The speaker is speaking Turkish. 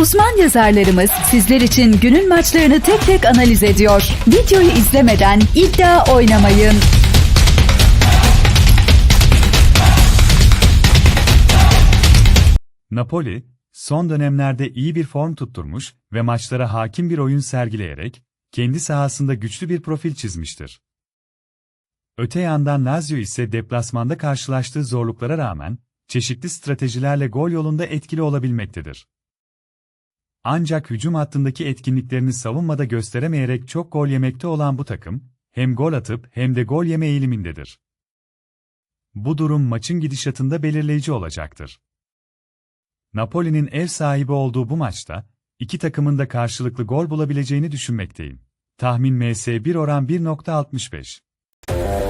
Uzman yazarlarımız sizler için günün maçlarını tek tek analiz ediyor. Videoyu izlemeden iddia oynamayın. Napoli, son dönemlerde iyi bir form tutturmuş ve maçlara hakim bir oyun sergileyerek, kendi sahasında güçlü bir profil çizmiştir. Öte yandan Lazio ise deplasmanda karşılaştığı zorluklara rağmen, çeşitli stratejilerle gol yolunda etkili olabilmektedir. Ancak hücum hattındaki etkinliklerini savunmada gösteremeyerek çok gol yemekte olan bu takım, hem gol atıp hem de gol yeme eğilimindedir. Bu durum maçın gidişatında belirleyici olacaktır. Napoli'nin ev sahibi olduğu bu maçta, iki takımın da karşılıklı gol bulabileceğini düşünmekteyim. Tahmin MS1 oran 1.65.